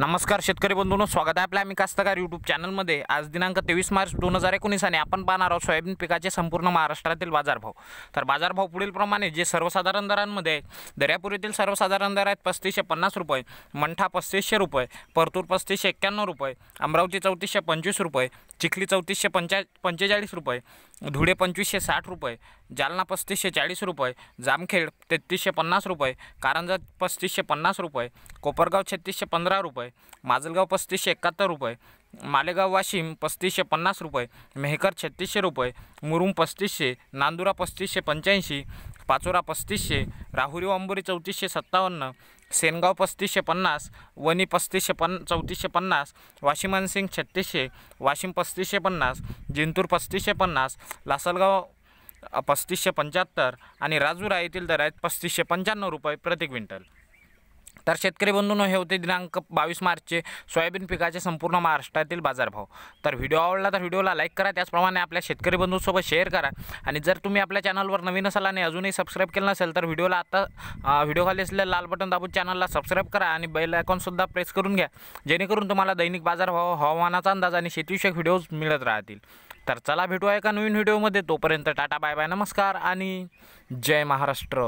नमस्कार शेतकरी बंधूंनो स्वागत आहे आपल्या आम्ही कास्तकार यूट्यूब चॅनलमध्ये आज दिनांक तेवीस मार्च दोन हजार एकोणीस आणि आपण पाहणार आहोत सोयाबीन पिकाचे संपूर्ण महाराष्ट्रातील बाजारभाव. तर बाजारभाव पुढीलप्रमाणे जे सर्वसाधारण दरांमध्ये आहे दर्यापूर येथील सर्वसाधारण दर आहेत पस्तीसशे पन्नास रुपये मंठा पस्तीसशे रुपये परतूर पस्तीसशे एक्क्याण्णव रुपये अमरावती चौतीसशे पंचवीस रुपये चिखली चौतीसशे पंचा पंचेचाळीस रुपये धुळे पंचवीसशे साठ रुपये जालना पस्तीसशे चाळीस रुपये जामखेड तेहतीसशे पन्नास रुपये कारंजा पस्तीसशे पन्नास रुपये कोपरगाव छत्तीसशे पंधरा रुपये माजलगाव पस्तीसशे एकाहत्तर रुपये मालेगाव वाशिम पस्तीसशे पन्नास रुपये मेहकर छत्तीसशे रुपये मुरुम पस्तीसशे नांदुरा पस्तीसशे पंच्याऐंशी पाचोरा पस्तीसशे राहुरी अंबोरी चौतीसशे सत्तावन्न सेनगाव पस्तीसशे पन्नास वणी पस्तीसशे पन चौतीसशे पन्नास वाशिम अनसिंग छत्तीसशे वाशिम पस्तीसशे पन्नास जिंतूर पस्तीसशे पन्नास लासलगाव पस्तीसशे पंच्याहत्तर आणि राजुरा येथील दर आहेत पस्तीसशे पंच्याण्णव रुपये प्रति क्विंटल. तर शेतकरी बंधूंनो हे होते दिनांक बावीस मार्चचे सोयाबीन पिकाचे संपूर्ण महाराष्ट्रातील बाजारभाव. तर व्हिडिओ आवडला तर व्हिडिओला लाईक करा त्याचप्रमाणे आपल्या शेतकरी बंधूंसोबत शेअर करा. आणि जर तुम्ही आपल्या चॅनलवर नवीन असाल आणि अजूनही सबस्क्राईब केलं नसेल तर व्हिडिओला आता अ, व्हिडिओ खाली असलेलं लाल बटन दाबून चॅनलला सबस्क्राईब करा आणि बेल आयकॉनसुद्धा प्रेस करून घ्या जेणेकरून तुम्हाला दैनिक बाजारभाव हवामानाचा अंदाज आणि शेतीविषयक व्हिडिओज मिळत राहतील. तर चला भेटूया एका नवीन व्हिडिओमध्ये. तोपर्यंत टाटा बाय बाय नमस्कार आणि जय महाराष्ट्र.